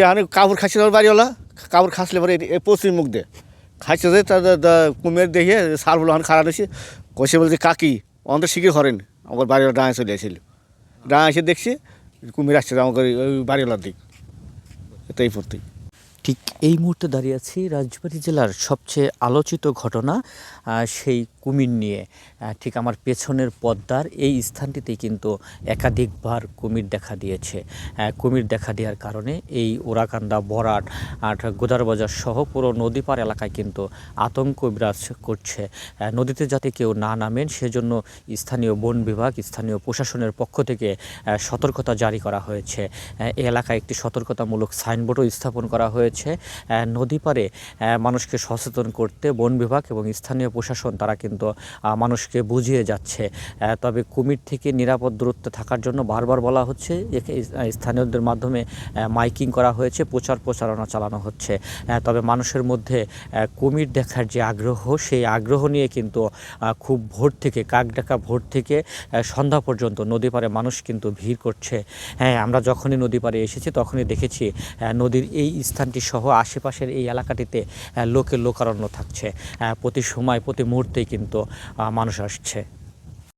এখানে কাপড় খাচ্ছে আমার বাড়িওয়ালা? কাপড় খাসলে পরে পশ্চিম মুখ দে। খাইছে যে কুমের দেখে সারগুলো ওখানে খারাপ হয়েছে কষে বলছে, কাকি অন্তর শিখে হরেন আমার বাড়িওয়ালা ডাঙায় চলে আসছিল ডাঙা এসে দেখছি, কুমির আসছে, আমাকে ওই বাড়িওয়ালার দিক। এটাই পড়তেই ঠিক এই মুহূর্তে দাঁড়িয়ে আছি রাজবাড়ী জেলার সবচেয়ে আলোচিত ঘটনা সেই কুমির নিয়ে। ঠিক আমার পেছনের পদ্মার এই স্থানটিতেই কিন্তু একাধিকবার কুমির দেখা দিয়েছে। কুমির দেখা দেওয়ার কারণে এই ওরাকান্দা, বরাট আর গোদারবাজার সহ পুরো নদীপার এলাকায় কিন্তু আতঙ্ক বিরাজ করছে। নদীতে যাতে কেউ না নামেন, সেজন্য স্থানীয় বন বিভাগ, স্থানীয় প্রশাসনের পক্ষ থেকে সতর্কতা জারি করা হয়েছে। এলাকায় একটি সতর্কতামূলক সাইনবোর্ডও স্থাপন করা হয়েছে। আহ, নদী পারে মানুষকে সচেতন করতে বন বিভাগ এবং স্থানীয় প্রশাসন তারা কিন্তু মানুষকে বুঝিয়ে যাচ্ছে। তবে কুমির থেকে নিরাপদ দূরত্বে থাকার জন্য বারবার বলা হচ্ছে স্থানীয়দের মাধ্যমে মাইকিং করা হয়েছে প্রচার প্রচারণা চালানো হচ্ছে। তবে মানুষের মধ্যে কুমির দেখার যে আগ্রহ সেই আগ্রহ নিয়ে কিন্তু খুব ভোর থেকে কাকডাকা ভোর থেকে সন্ধ্যা পর্যন্ত নদী পাড়ে মানুষ কিন্তু ভিড় করছে। হ্যাঁ আমরা যখনই নদী পাড়ে এসেছি তখনই দেখেছি নদীর এই স্থানটি সহ আশেপাশের এই এলাকাটিতে লোকের লোকে লোকারণ্য থাকছে। প্রতি সময়, প্রতি মুহূর্তেই কিন্তু মানুষ আসছে।